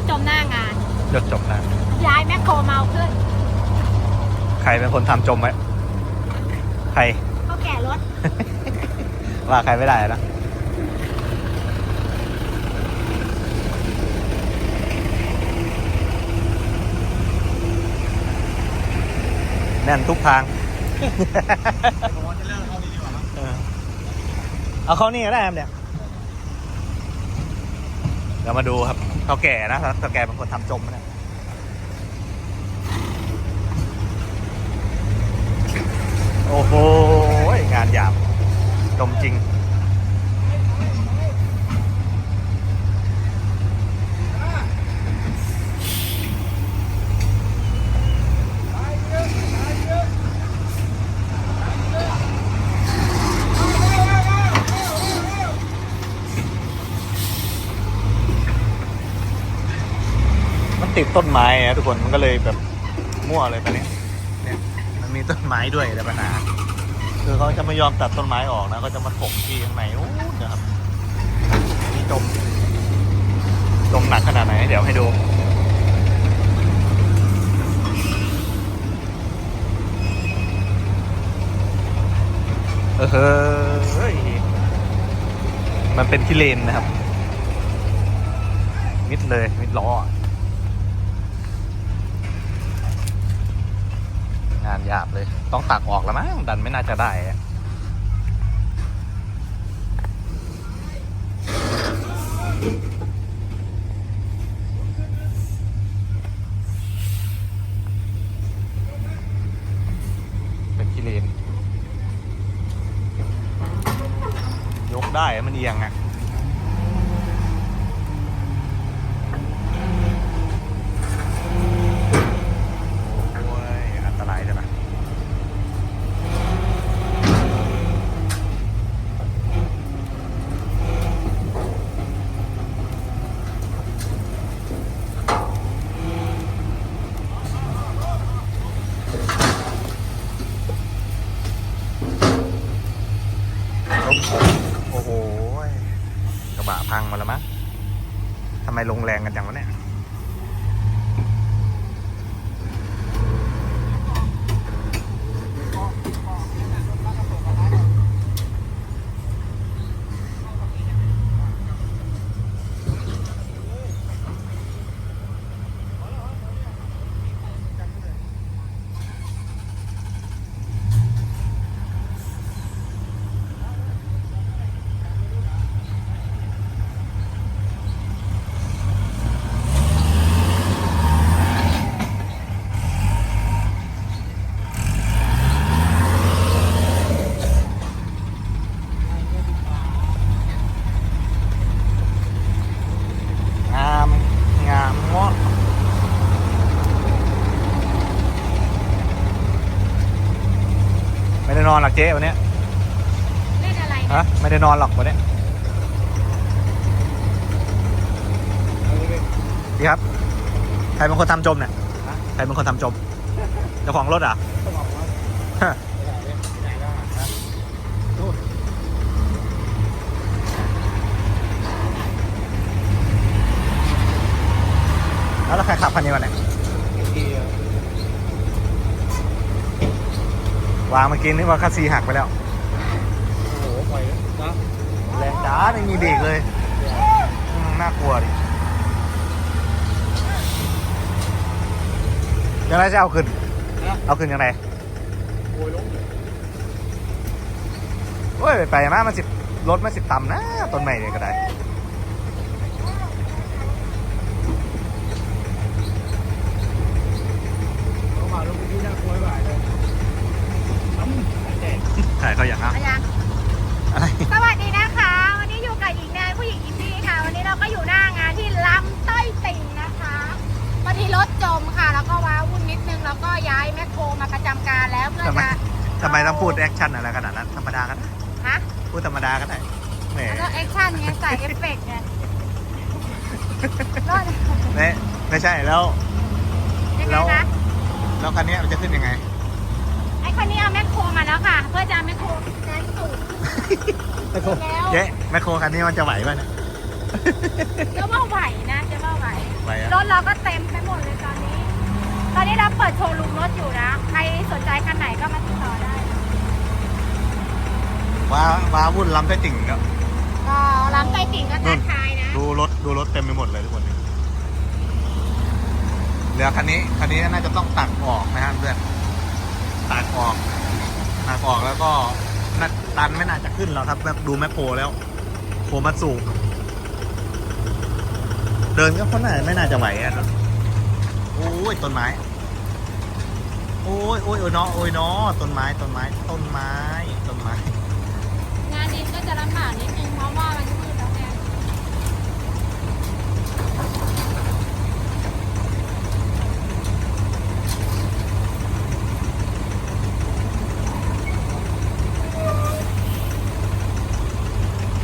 ถจมหน้างานจดจบนะย้ายแมคโครเมาขึ้นใครเป็นคนทำจมไว้ใคร เขาแก่รถว่าใครไม่ได้นะแน่นทุกทาง เออเอาเข้านี่ก็ได้ครับเนี่ยเดี๋ยวมาดูครับเท่าแก่นะเท่าแก่เป็นคนทำจมนะโอ้โห งานหยาบจมจริง มัน ต้นไม้อะทุกคนมันก็เลยแบบมั่วเลยตอนนี้เนี่ยมันมีต้นไม้ด้วยแต่ปัญหาคือเขาจะไม่ยอมตัดต้นไม้ออกนะก็จะมาถมที่ข้างในโอ้นะครับนี่จมจมหนักขนาดไหนเดี๋ยวให้ดูเออเฮ้ยมันเป็นที่เลนนะครับ มิดเลย มิดล้ออะงาน หยาบเลย ต้องตักออกแล้วมั้งดันไม่น่าจะได้อะเป็นกิเลน ยกได้อะมันเอียงอะ โอ้ย อันตรายจังนะโอ้โหกระบะพังมาแล้วมั้งทำ ไมลงแรงกันจังวะเนี่ย งามงามเงาะไม่ได้ นอนหรอกเจ๊วันเนี้ยเล่นอะไรฮะไม่ได้นอนหรอกวันเนี้ยพี่ครับ ใครเป็นคนทำจมเนี่ย ใครเป็นคนทำจม เจ้าของรถอะฮะแล้วแล้วใครขับคันนี้มาเนี่ย วางเมื่อกี้นึกว่าคัสซีหักไปแล้ว โอ้โหปล่อยนะแรงจ้าไม่มีเบรกเลยอืมน่ากลัวดิยังไงจะเอาขึ้น นะเอาขึ้นยังไงโอ้ยล้มโอ้ย ไปมามันสิบรถมันสิบต่ำนะต้นใหม่เนี่ยก็ได้ เขามาลงไปที่น่ากลัวไปเลยทำแดด ถ่ายเขาอย่างอะอายังอะไรสวัสดีนะคะ วันนี้อยู่กับหญิงแดงผู้หญิงอินดี้ค่ะ วันนี้เราก็อยู่หน้างานที่ลำต้อยติ่งนะคะพอดีรถจมค่ะ แล้วก็ว้าวุ่นนิดนึงแล้วก็ย้ายแมคโครมาประจำการแล้วเพื่อทำไมจะทำไมต้องพูดแอคชั่นอะไรขนาดนั้นธรรมดาก็ได้ฮะพูดธรรมดาก็ได้แหมแล้วก็แอคชั่นไงใส่เอฟเฟกต์ไงรอดไม่ไม่ใช่แล้ว ยังไงแล้วคะแล้วคันนี้มันจะขึ้นยังไงไอ้ คนนี้เอาแมคโครมาแล้วค่ะ เพื่อจะเอาแมคโครแซงตูดแมคโครแล้ว เจ๊แมคโครคันนี้มันจะไหวป่ะเนี่ยจะว่าไหวนะจะว่าไหวไปอะรถเราก็เต็มไปหมดเลยตอนนี้ ตอนนี้เราเปิดโชว์รูมรถอยู่นะ ใครสนใจคันไหนก็มาติดต่อได้ ว้าว้าวุ่นล้ำได้ติ่งก็ก็ร้านไก่ติ่งก็ทักทายนะ ดูรถดูรถเต็มไปหมดเลยทุกคนเนี่ยเหลือคันนี้คันนี้น่าจะต้องตักออกนะฮะเพื่อน ตักออกตักออกแล้วก็น่ตันไม่น่าจะขึ้นหรอกครับแบบดูแมคโครแล้วโครมาสูงเดินก็ค่อนข้างไม่น่าจะไหวอะโอ้ยต้นไม้ โอ้ยโอ้ยโอ้ยเนาะโอ้ยเนาะต้นไม้ต้นไม้ต้นไม้ต้นไม้ งานดินก็จะลำบากนิดนึงเพราะว่ามันมืดแล้วไง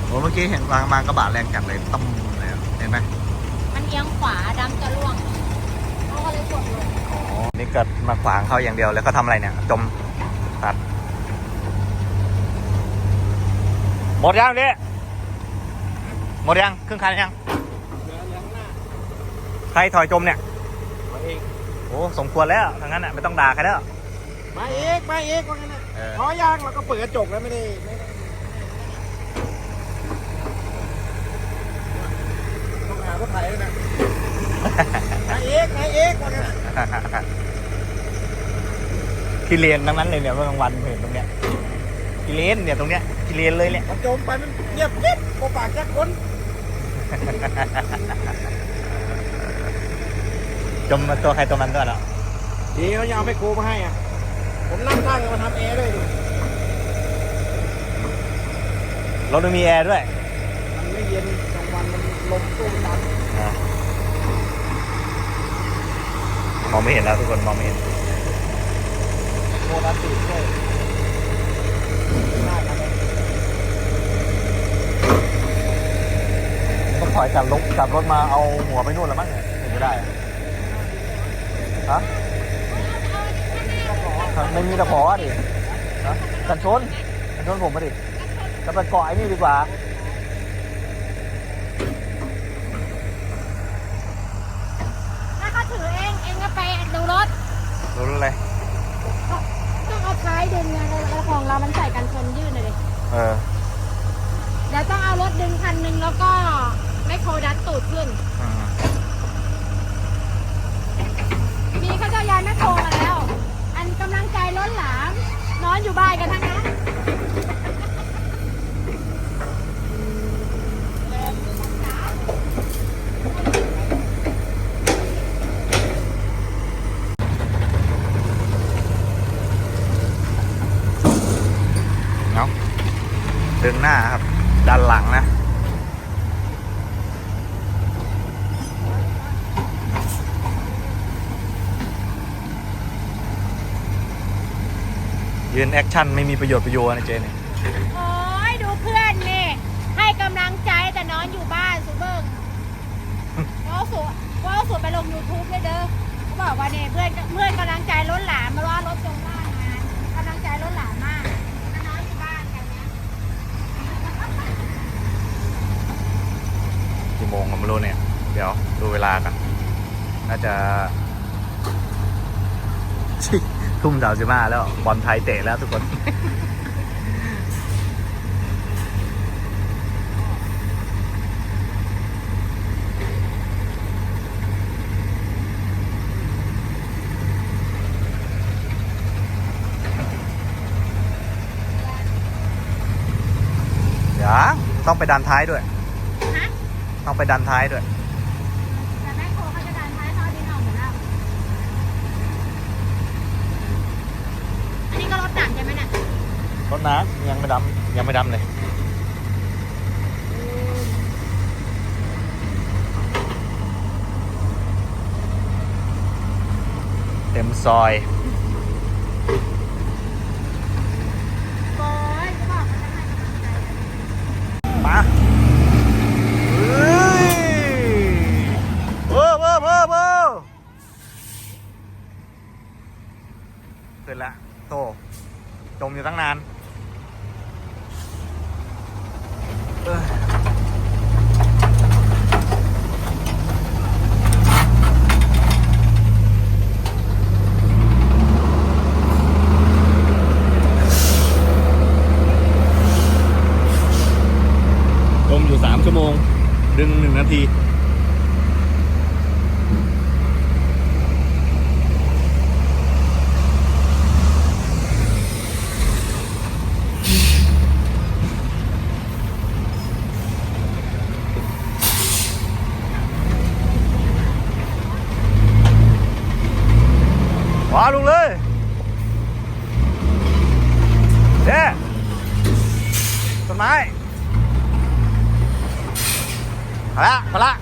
โอ้เมื่อกี้เห็นวางมากระบะแรงจัดเลยต้มเลยอะเห็นไหมมันเอียงขวาดำจะร่วงเขาก็เลยกดลงอ๋อนี่ก็มาขวางเขาอย่างเดียวแล้วเขาทำอะไรเนี่ย จมตัด หมดยังเนี่ยหมดยังครึ่งคันยังเหลือเหลือข้างหน้าใครถอยจมเนี่ยมาเองโอ้สมควรแล้วทั้งนั้นอะไม่ต้องด่าใครแล้วมาเองมาเองว่างั้นนะเออ ขอยางเราก็เปิดกระจกแล้วไม่ได้ไม่ ได้ต้องหารถไถด้วยนะมาเองมาเองว่างั้นนะกิเลนทั้งนั้นเลยเนี่ยเมื่อกลางวันเห็นตรงเนี้ยกิเลนเนี่ยตรงเนี้ยกิเลนเลยเนี่ยมันจมไปมันเงียบกิ๊บโอปากแค่คนจมมาตัวใครตัวมันด้วยเหรอดีเขายังเอาไม่โคมาให้อะ ผมนั่งตั้งมาทำแอร์ด้วยดิรถมันมีแอร์ด้วย มันไม่เย็นกลางวันมันลมตู้มดัน อะมองไม่เห็นแล้วทุกคนมองไม่เห็นโมดันติดด้วยได้ครับต้องถอยกลับรถกลับรถมาเอาหัวไปนู่นแล้วมั้งเนี่ยถึงจะได้อะฮะไม่มีตะขอดิฮะกันชนกันชนผมมาดิจะไปเกาะไอ้นี่ดีกว่าถ้าเขาถือเอง เองก็ไปดูรถ รู้เลย ต้องเอาท้ายดึงไงแล้วของเรามันใส่กันชนยืดเลยดิเออ เดี๋ยวต้องเอารถดึงคันหนึ่งแล้วก็ไม่โคดันตูดขึ้น อืมมีเขาเจ้ายายแม่โคมาแล้ว อันกำลังใจล้นหลามนอนอยู่บ้านกันทั้งนั้น เนาะดึงหน้าครับ ดันหลังนะ ยืน แอคชั่นไม่มีประโยชน์ประโยชน์นะเจเนี่ยโอ้ยดูเพื่อนนี่ ให้กำลังใจแต่นอนอยู่บ้านสุเบิ้งว่าสุว่าสุไปลง YouTube เลยเด้อเขาบอกว่าเนี่ยเพื่อนเพื่อนกำลังใจล้นหลามมาว่ารถจมหน้างานกำลังใจล้นหลามมากแต่นอนอยู่บ้านกันนะกี่โมงผมไม่รู้เนี่ย เดี๋ยวดูเวลากัน น่าจะ ทุ่มสามสิบห้าแล้ว บอลไทยเตะแล้วทุกคนยังต้องไปดันท้ายด้วยฮะต้องไปดันท้ายด้วย แต่แม่โคเขาจะดันท้ายเขาดินออกหมดแล้วอันนี้ก็รถหนักใช่ไหมเนี่ย รถ นะยังไม่ดำยังไม่ดำเลยเต็มซอย ชั่วโมง ดึงหนึ่งนาที quá luôn lên yeah thoải mái าละมาละ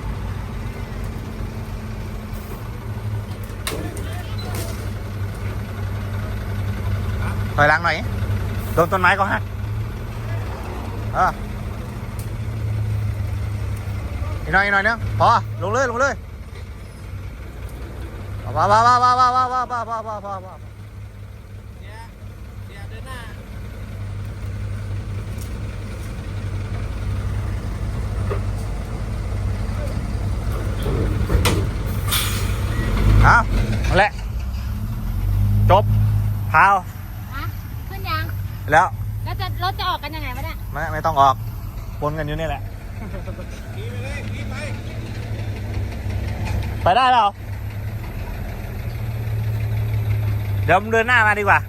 ถอยหลังหน่อยโดนต้นไม้ก็หักเอออีกหน่อยอีกหน่อยนึงพอลงเลยลงเลยว้าวว้าวว้าวว้าวว้าวว้าวว้าวว้าวว้าวว้าวว้าวเดี๋ยวเดี๋ยวเดินหน้า เอานั่นแหละ จบพาวฮะขึ้นยัง แล้วแล้วจะรถจะออกกันยังไงวะเนี่ยไม่ไม่ต้องออกปนกันอยู่นี่แหละขี่ไปเลยขี่ไปไปได้เปล่าเดี๋ยวมึงเดินหน้ามาดีกว่า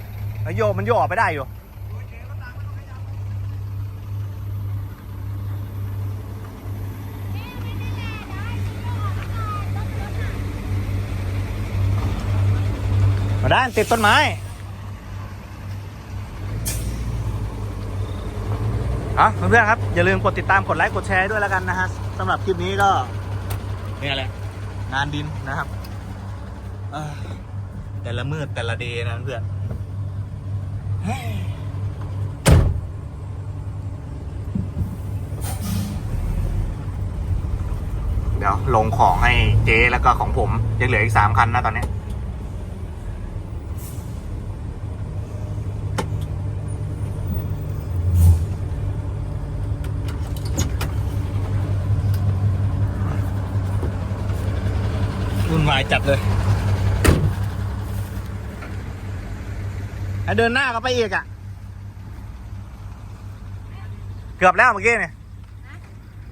แล้วโยกมันโยกออกไปได้อยู่ มาด้านติดต้นไม้เอาเพื่อนๆครับ อย่าลืมกดติดตามกดไลค์กดแชร์ด้วยแล้วกันนะฮะสำหรับคลิปนี้ก็เนี่ยแหละ งานดินนะครับเอ้อแต่ละมืดแต่ละเดย์นะเพื่อนเฮ้ยเดี๋ยวลงของให้เจ๊แล้วก็ของผมยังเหลืออีกสามคันนะตอนเนี้ายจัดเลยเดินหน้าก็ไปอีกอะ เกือบแล้วเมื่อกี้เนี่ย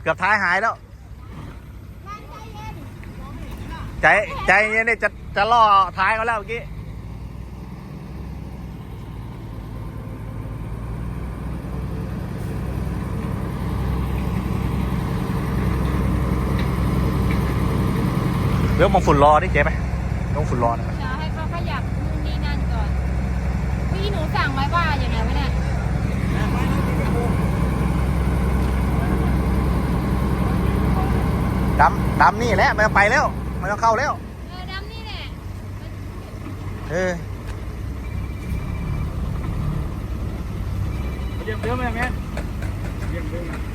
เกือบท้ายหายแล้ว ใจใจเย็นเนี่ยจะจะล่อท้ายเขาแล้วเมื่อกี้ เรื่องมองฝุ่นรอดิเจ๊ไหมลงฝุ่นรอหนะจะให้เขาขยับนู่นนี่นั่นก่อนพี่หนูสั่งไว้ว่าอย่างไงวะเนี่ยดำดำนี่แหละมันไปแล้วมันต้องเข้าแล้ว เออดำนี่แหละเออเดี๋ยวเดี๋ยวแม่แม่เดี๋ยวเดี๋ยว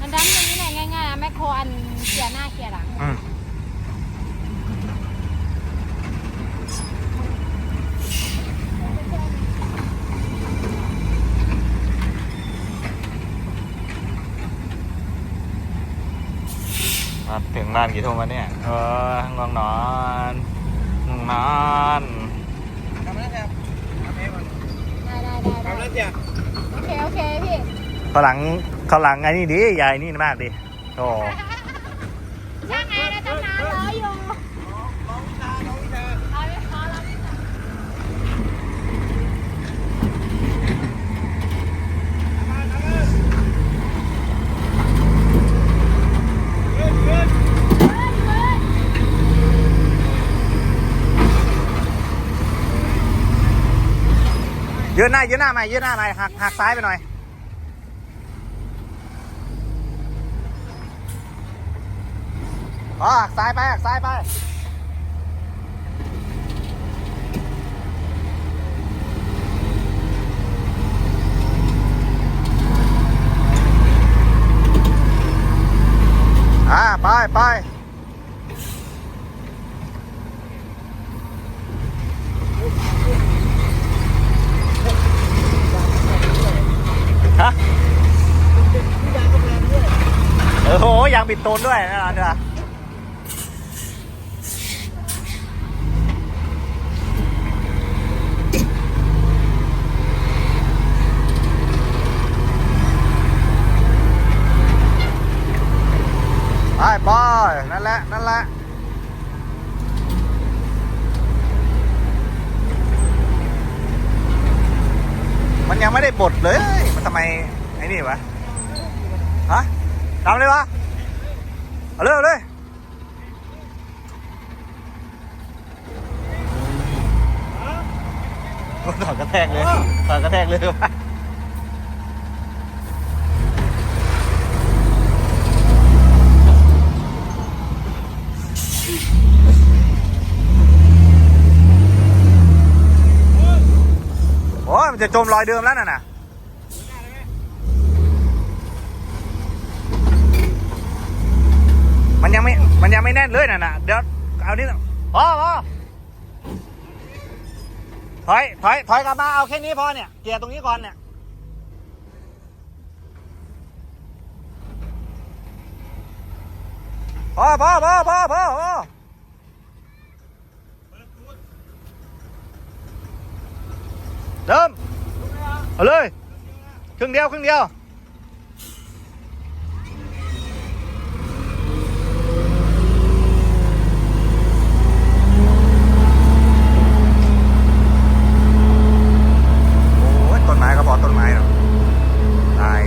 มันดำอย่างนี้แหละง่ายๆ แมคโครอันเคลียร์หน้าเคลียร์หลังอืมมาถึงบ้านกี่ทุ่มวะเนี่ยเออง่วงนอนง่วงนอนทำแล้วแทบทำเองก่อนได้ได้ได้ได้ทำแล้วจ้ะโอเคโอเคพี่ข้างหลังข้างหลังไอ้นี่ดิใหญ่นี่มากดิ ต่อช่างไงนะต้องนานรออยู่ยืนหน้ายืนหน้ามายืนหน้ามาหักหักซ้ายไปหน่อย อ๋อหักซ้ายไปหักซ้ายไปอ่าไปไปฮะ เออโหยางปิดโตนด้วยนะเดี๋ยวไปไปนั่นแหละ นั่นแหละ มันยังไม่ได้บดเลย มันทำไม ไอ้นี่วะ ฮะทำเลยวะ เเอาเลยเอาเลย ถอดกระแทกเลย ถอดกระแทกเลยโอ้ยมันจะจมรอยเดิมแล้วน่ะนะมันยังไม่ มันยังไม่แน่นเลยน่ะนะเดี๋ยว เอานี่พอพอ ถอยถอยถอยกลับมาเอาแค่นี้พอเนี่ยเกียร์ตรงนี้ก่อนเนี่ยพอพอพอพอพอพอเดิมเอาเลยครึ่งเดียวครึ่งเดียว โอ้ยต้นไม้ก็พอต้นไม้เนาะตาย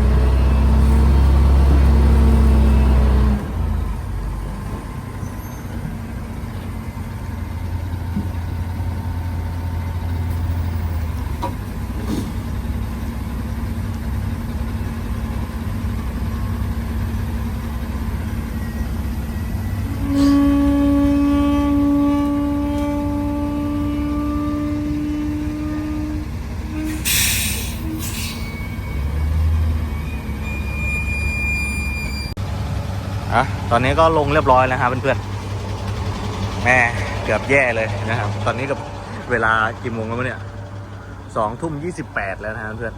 อะ ตอนนี้ก็ลงเรียบร้อยแล้วครับเพื่อนๆแม่เกือบแย่เลยนะครับ ตอนนี้กับเวลากี่โมงแล้วเนี่ยสองทุ่มยี่สิบแปดแล้วนะครับเพื่อน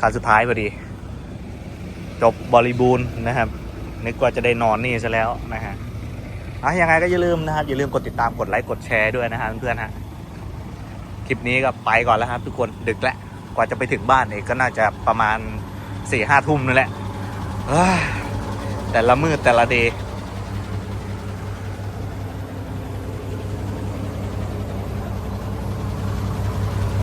ขาสุดท้ายพอดี จบบริบูรณ์นะครับ นึกว่าจะได้นอนนี่ซะแล้วนะฮะอะยังไงก็อย่าลืมนะครับ อย่าลืมกดติดตามกดไลค์กดแชร์ด้วยนะฮะเพื่อนๆฮะคลิปนี้ก็ไปก่อนแล้วครับทุกคนดึกแล้วกว่าจะไปถึงบ้านเองก็น่าจะประมาณสี่ห้าทุ่มนั่นแหละ แต่ละมืดแต่ละเดย์